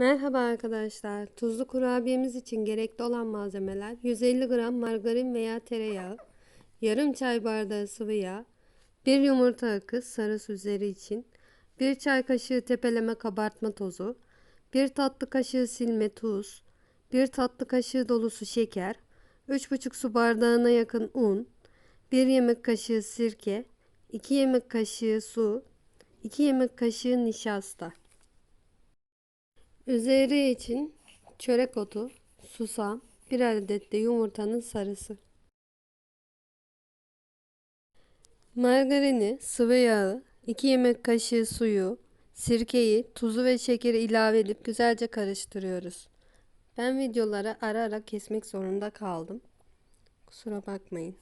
Merhaba arkadaşlar. Tuzlu kurabiyemiz için gerekli olan malzemeler 150 gram margarin veya tereyağı, yarım çay bardağı sıvı yağ, 1 yumurta akı sarısı üzeri için, 1 çay kaşığı tepeleme kabartma tozu, 1 tatlı kaşığı silme tuz, 1 tatlı kaşığı dolusu şeker, 3,5 su bardağına yakın un, 1 yemek kaşığı sirke, 2 yemek kaşığı su, 2 yemek kaşığı nişasta. Üzeri için çörek otu, susam, bir adet de yumurtanın sarısı. Margarini, sıvı yağı, 2 yemek kaşığı suyu, sirkeyi, tuzu ve şekeri ilave edip güzelce karıştırıyoruz. Ben videoları ara ara kesmek zorunda kaldım. Kusura bakmayın.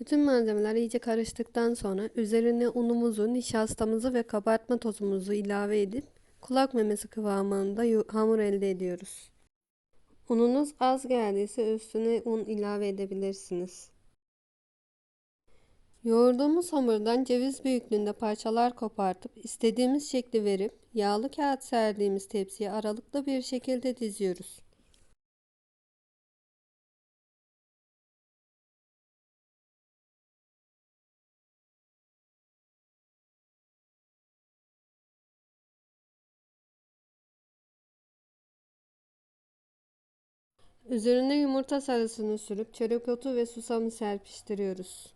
Bütün malzemeler iyice karıştıktan sonra üzerine unumuzu, nişastamızı ve kabartma tozumuzu ilave edip kulak memesi kıvamında hamur elde ediyoruz. Ununuz az geldiyse üstüne un ilave edebilirsiniz. Yoğurduğumuz hamurdan ceviz büyüklüğünde parçalar kopartıp istediğimiz şekli verip yağlı kağıt serdiğimiz tepsiye aralıklı bir şekilde diziyoruz. Üzerine yumurta sarısını sürüp çörek otu ve susamı serpiştiriyoruz.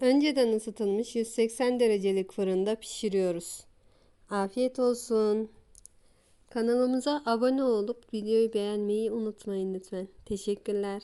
Önceden ısıtılmış 180 derecelik fırında pişiriyoruz. Afiyet olsun. Kanalımıza abone olup videoyu beğenmeyi unutmayın lütfen. Teşekkürler.